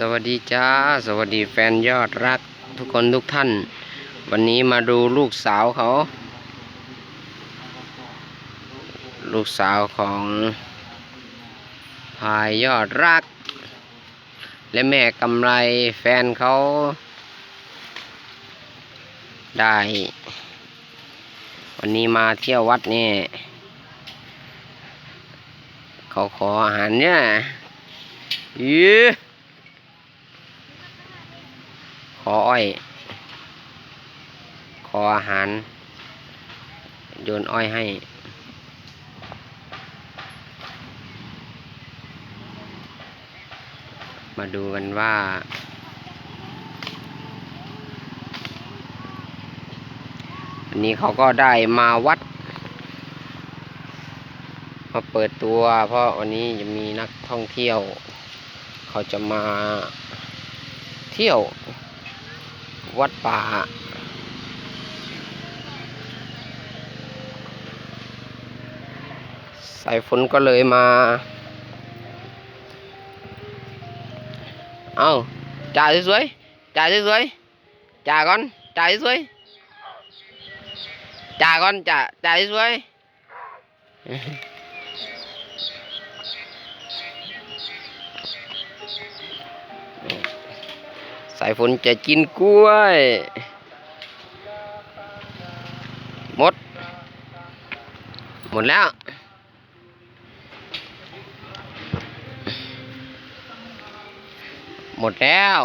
สวัสดีจ้า สวัสดีแฟนยอดรักทุกคนทุกท่าน วันนี้มาดูลูกสาวเขา ลูกสาวของพายยอดรัก และแม่กำไรแฟนเขา ได้ วันนี้มาเที่ยววัดนี่เขาขออาหารเนี่ยยื้อข ออ้อย ขออาหาร โยนอ้อยให้ มาดูกันว่า อันนี้เขาก็ได้มาวัด มาเปิดตัว เพราะวันนี้จะมีนักท่องเที่ยว เขาจะมาเที่ยว วัดป่า สายฝนก็เลยมา เอาจ่าสวยๆจ่าสวยๆจ่าก่อนจ่าสวยๆจ่าก่อนจ่าจ่าสวย สายฝนจะกินกล้วยหมด หมดแล้ว หมดแล้ว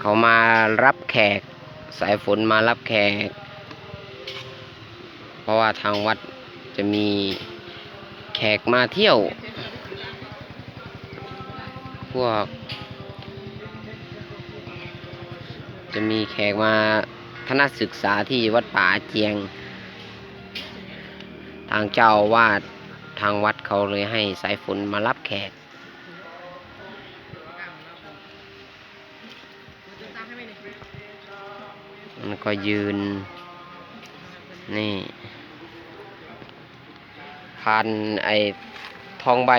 เขามารับแขก สายฝนมารับแขก เพราะว่าทางวัดจะมี แขกมาเที่ยว พวก จะมีแขกมาคณะศึกษาที่วัดป่าเจียง ทางเจ้าอาวาดทางวัดเขาเลยให้สายฝนมารับแขก มันก็ยืน นี่ พันไอ้ทองใบ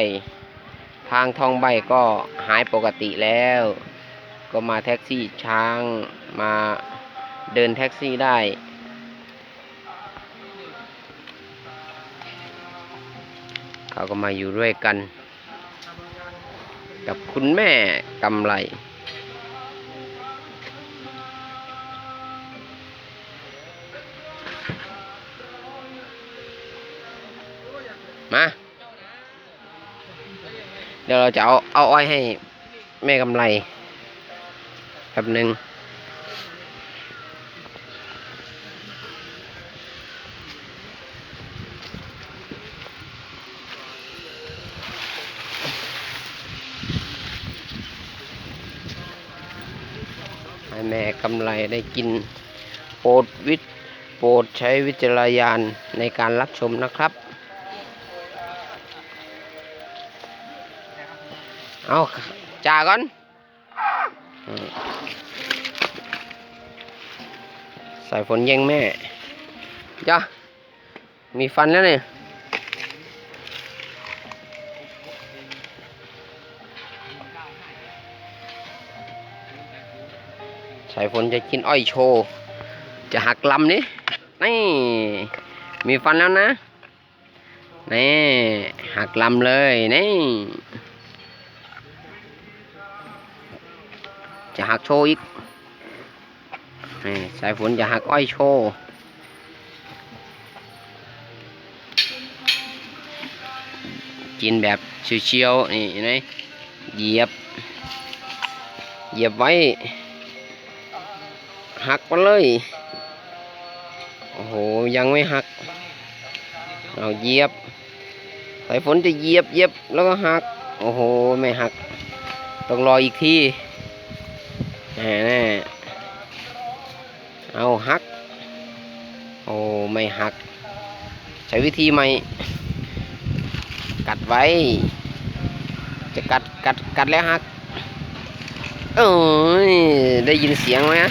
ทางทองใบก็หายปกติแล้ว ก็มาแท็กซี่ช้างมาเดินแท็กซี่ได้ เขาก็มาอยู่ด้วยกัน กับคุณแม่กำไร มา เดี๋ยวเราจะเอาเอาอ้อยให้แม่กำไรแป๊บหนึ่งให้แม่กำไรได้กินโปรดวิทโปรดใช้วิจารณญาณในการรับชมนะครับ เอาจ่าก่อนใส่ฝนแย่งแม่จ้ามีฟันแล้วเนี่ยสายฝนจะกินอ้อยโชว์จะหักลำนี่นี่ มีฟันแล้วนะนี่หักลำเลยนี่ จะหักโชว์อีกนี่สายฝนจะหักอ้อยโชว์กินแบบเชียวๆนี่นไหมเหยียบ เหยียบไว้ หักไปเลย โอ้โห ยังไม่หักเอาเหยียบสายฝนจะเหยียบเหยียบแล้วก็หัก โอ้โห ไม่หัก ต้องรออีกที แน่แน่เอาหัก โอ้ไม่หัก ใช้วิธีใหม่ กัดไว้ จะกัดกัดกัดแล้วหักเอ้ยได้ยินเสียงไหมฮะ